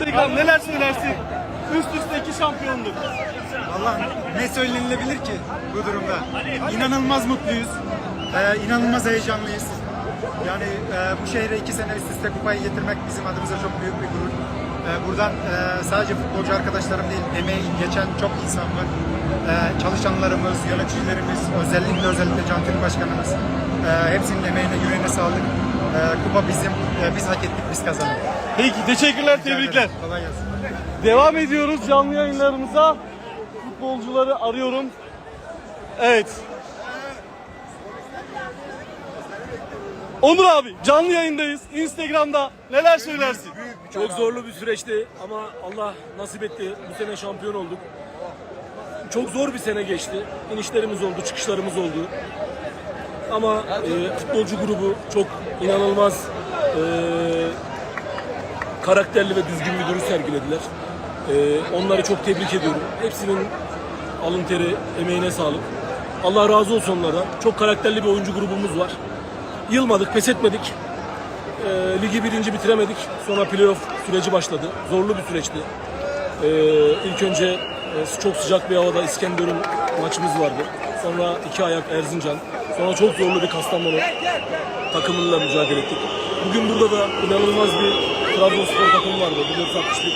Instagram neler söylersin? Üst üste iki şampiyonluk. Allah ne söylenilebilir ki bu durumda? İnanılmaz mutluyuz. Ee, inanılmaz heyecanlıyız. Yani e, bu şehre iki sene üst üste kupayı getirmek bizim adımıza çok büyük bir gurur. Ee, buradan e, sadece futbolcu arkadaşlarım değil, emeği geçen çok insan var. Ee, çalışanlarımız, yöneticilerimiz, özellikle özellikle Can Türk Başkanımız. e, hepsinin emeğine, yüreğine sağlık. Ee, kupa bizim, e, biz hak ettik, biz kazandık. Peki teşekkürler, tebrikler. Kolay gelsin. Devam ediyoruz canlı yayınlarımıza. Futbolcuları arıyorum. Evet. Onur abi canlı yayındayız. Instagram'da neler söylersin? Çok zorlu bir süreçti ama Allah nasip etti. Bu sene şampiyon olduk. Çok zor bir sene geçti. İnişlerimiz oldu, çıkışlarımız oldu. Ama e, futbolcu grubu çok inanılmaz e, karakterli ve düzgün bir duruş sergilediler. E, onları çok tebrik ediyorum. Hepsinin alın teri, emeğine sağlık. Allah razı olsun onlardan. Çok karakterli bir oyuncu grubumuz var. Yılmadık, pes etmedik. E, ligi birinci bitiremedik. Sonra playoff süreci başladı. Zorlu bir süreçti. E, ilk önce e, çok sıcak bir havada İskenderun maçımız vardı. Sonra iki ayak Erzincan. Sonra çok zorlu bir Kastamonu takımıyla mücadele ettik. Bugün burada da inanılmaz bir Trabzonspor takımı vardı. 1461.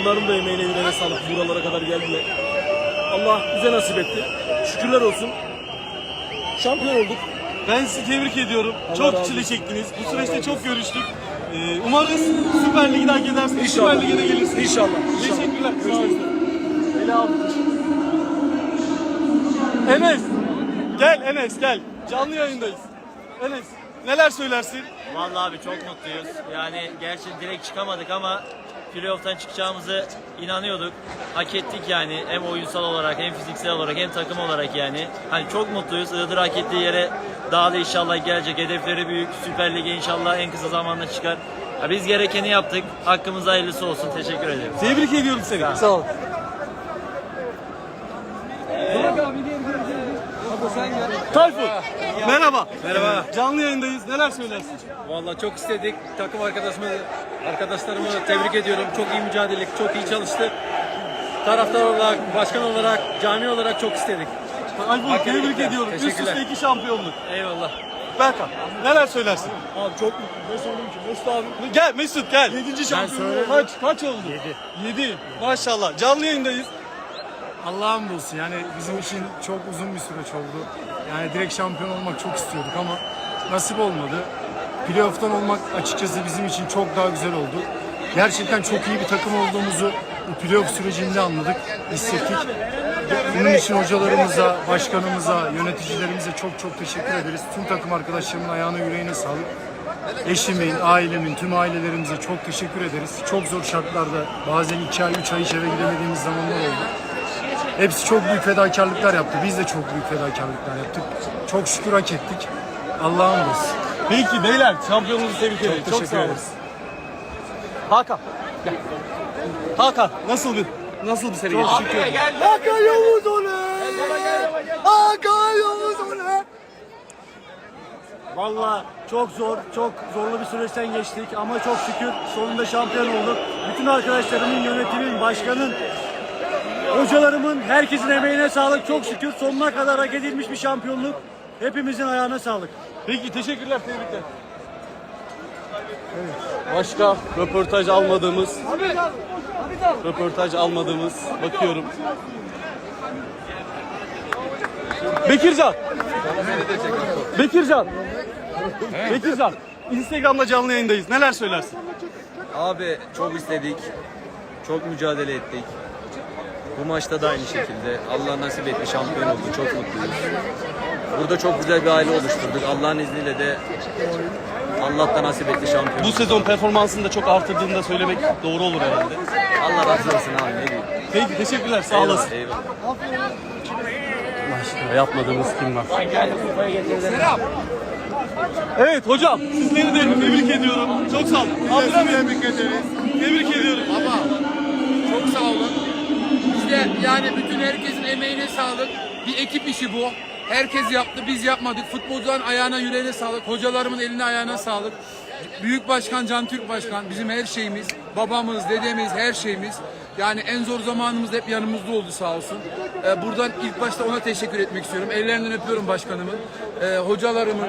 Onların da emeğine yüreğine sağlık. Buralara kadar geldiler. Allah bize nasip etti. Şükürler olsun. Şampiyon olduk. Ben sizi tebrik ediyorum. Allah çok razı çile çektiniz. Bu süreçte çok görüştük. Ee, umarız Süper Lig'i de hak edersiniz. İnşallah. Süper Lig'e de gelirsiniz. İnşallah. İnşallah. Teşekkürler. Aldım. Enes. Gel Enes gel. Canlı yayındayız. Enes neler söylersin? Vallahi abi çok mutluyuz. Yani gerçi direkt çıkamadık ama playoff'tan çıkacağımızı inanıyorduk. Hak ettik yani hem oyunsal olarak hem fiziksel olarak hem takım olarak yani. Hani çok mutluyuz. Iğdır hak ettiği yere daha da inşallah gelecek. Hedefleri büyük. Süper Lig'e inşallah en kısa zamanda çıkar. Ya biz gerekeni yaptık. Hakkımız hayırlısı olsun. Teşekkür ederim. Tebrik ediyorum seni. Sağ ol. Tayfun. Merhaba. Merhaba. Canlı yayındayız. Neler söylersin? Vallahi çok istedik. Takım arkadaşımı, arkadaşlarımı tebrik ediyorum. Çok iyi mücadele, çok iyi çalıştı. Taraftar olarak, başkan olarak, cami olarak çok istedik. Tayfun Hak tebrik ettik ediyorum. Üst Teşekkürler. üste iki şampiyonluk. Eyvallah. Berkan neler söylersin? Abi çok mutlu. Ne söyleyeyim ki? Mesut abi. Gel Mesut gel. Yedinci şampiyonluğu kaç, kaç oldu? Yedi. Yedi. Maşallah. Canlı yayındayız. Allah'a hamdolsun yani bizim için çok uzun bir süreç oldu. Yani direkt şampiyon olmak çok istiyorduk ama nasip olmadı. Playoff'tan olmak açıkçası bizim için çok daha güzel oldu. Gerçekten çok iyi bir takım olduğumuzu bu playoff sürecinde anladık, hissettik. Bunun için hocalarımıza, başkanımıza, yöneticilerimize çok çok teşekkür ederiz. Tüm takım arkadaşlarımın ayağına yüreğine sağlık. Eşimin, ailemin, tüm ailelerimize çok teşekkür ederiz. Çok zor şartlarda bazen iki ay, üç ay hiç eve gidemediğimiz zamanlar oldu. Hepsi çok büyük fedakarlıklar yaptı. Biz de çok büyük fedakarlıklar yaptık. Çok şükür hak ettik. Allah'a hamdolsun. Peki beyler şampiyonumuzu tebrik ederim. Çok, teşekkür sağ olun. Hakan. Gel. Hakan nasıl bir nasıl bir seri geçti? Hakan Yavuz oley! Hakan Yavuz oley! Valla çok zor, çok zorlu bir süreçten geçtik ama çok şükür sonunda şampiyon olduk. Bütün arkadaşlarımın, yönetimin, başkanın, hocalarımın, herkesin emeğine sağlık. Çok şükür sonuna kadar hak edilmiş bir şampiyonluk. Hepimizin ayağına sağlık. Peki teşekkürler tebrikler. Başka röportaj almadığımız röportaj almadığımız bakıyorum. Bekircan. Bekircan. Bekircan. Instagram'da canlı yayındayız. Neler söylersin? Abi çok istedik. Çok mücadele ettik. Bu maçta da aynı şekilde. Allah nasip etti şampiyon olduk. Çok mutluyuz. Burada çok güzel bir aile oluşturduk. Allah'ın izniyle de Allah da nasip etti şampiyon. Bu sezon performansını da çok artırdığını da söylemek doğru olur herhalde. Allah razı olsun abi ne diyeyim. Peki teşekkürler sağ olasın. Eyvallah. Yapmadığımız kim var? Evet hocam sizleri de tebrik ediyorum. Çok sağ olun. Abdülhamit. Tebrik ederiz. Tebrik ediyorum. Baba. De yani bütün herkesin emeğine sağlık. Bir ekip işi bu. Herkes yaptı, biz yapmadık. Futbolcuların ayağına yüreğine sağlık. Hocalarımın eline ayağına sağlık. Büyük Başkan Can Türk Başkan bizim her şeyimiz, babamız, dedemiz, her şeyimiz. Yani en zor zamanımızda hep yanımızda oldu sağ olsun. Ee, buradan ilk başta ona teşekkür etmek istiyorum. Ellerinden öpüyorum başkanımın, ee, hocalarımın,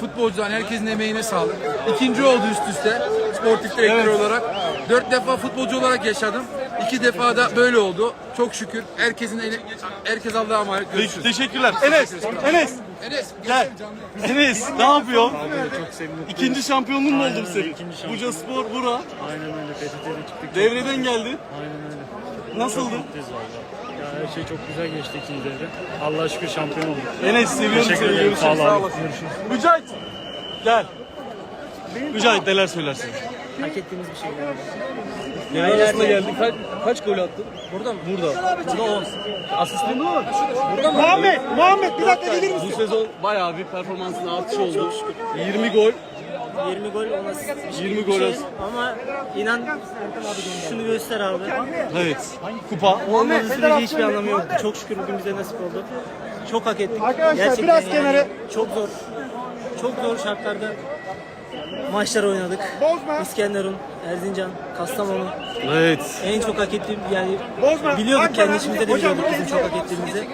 futbolcuların herkesin emeğine sağlık. İkinci oldu üst üste sportif direktör olarak. Dört defa futbolcu olarak yaşadım. İki defa da böyle oldu. Çok şükür. Herkesin eli, herkes Allah'a emanet. Görüşürüz. teşekkürler. Enes, Enes. Enes, Gel. Enes ne yapıyor? İkinci şampiyonluğun mu oldu bu senin? Buca Spor, Bura. Aynen öyle. PTT'de çıktık. Devreden geldi. Aynen öyle. Nasıldı? Mutluyuz valla. Ya her şey çok güzel geçti ikinci devre. Allah'a şükür şampiyon olduk. Enes seviyorum Teşekkür seni. ederim. Görüşürüz. Sağ ol abi. olasın. Mücahit. Gel. Mücahit neler söylersin? hak ettiğimiz bir şey. Devre arasında geldi. Kaç, kaç gol attın? Burada mı? Burada. Burada 10. Asistin mi var? Burada mı? Muhammed, Muhammed bir dakika gelir Bu sezon bayağı bir performansın artışı oldu. 20 gol. 20 gol şey- 20 bir gol şey. asist. Ama inan şunu göster abi. Evet. Kupa. Olmadığı sürece hiçbir anlamı yoktu. Çok şükür bugün bize nasip oldu. Çok hak ettik. Gerçekten biraz yani Çok zor. Çok zor şartlarda maçlar oynadık. İskenderun, Erzincan, Kastamonu. Evet. En çok hak ettiğim yani biliyorduk kendi içimizde de biliyorduk bizim çok hak ettiğimizi.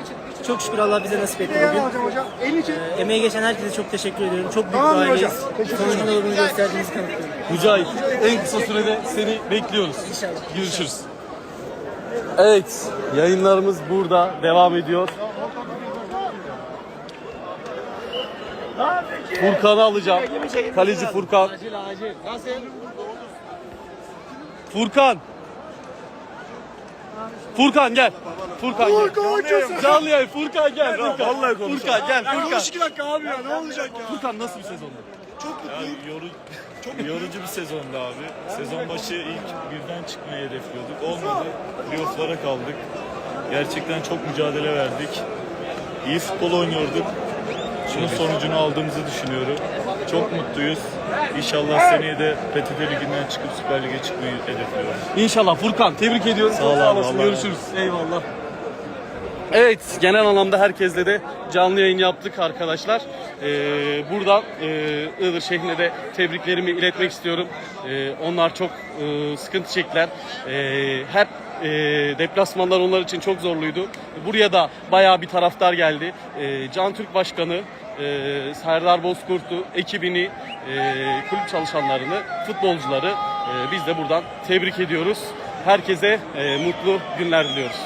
Çok şükür Allah bize nasip etti bugün. Ee, emeği geçen herkese çok teşekkür ediyorum. Çok büyük bir aileyiz. Sonucunda da bunu gösterdiğinizi kanıtlıyorum. Mücahit en kısa sürede seni bekliyoruz. İnşallah. Görüşürüz. Evet, yayınlarımız burada devam ediyor. Furkan'ı alacağım. Kaleci Furkan. Furkan. Furkan gel. Furkan gel. Canlı yayın Furkan gel. Furkan. Vallahi Furkan gel. Furkan. 12 dakika abi ya ne olacak ya? Furkan nasıl bir sezondu? Yoru, yorucu bir sezondu abi. Sezon başı ilk birden çıkmayı hedefliyorduk. Olmadı. Playoff'lara kaldık. Gerçekten çok mücadele verdik. İyi futbol oynuyorduk. Şunun sonucunu aldığımızı düşünüyorum. Çok mutluyuz. İnşallah seneye de PTT Ligi'nden çıkıp Süper Lig'e çıkmayı hedefliyoruz. İnşallah Furkan tebrik ediyorum. Sağ ol abi, olasın. Allah Görüşürüz. Eyvallah. Evet genel anlamda herkesle de canlı yayın yaptık arkadaşlar. Ee, buradan e, Iğdır şehrine de tebriklerimi iletmek istiyorum. Ee, onlar çok e, sıkıntı çektiler. Ee, her e, deplasmanlar onlar için çok zorluydu. Buraya da bayağı bir taraftar geldi. Ee, Can Türk Başkanı, e, Serdar Bozkurt'u, ekibini, e, kulüp çalışanlarını, futbolcuları e, biz de buradan tebrik ediyoruz. Herkese e, mutlu günler diliyoruz.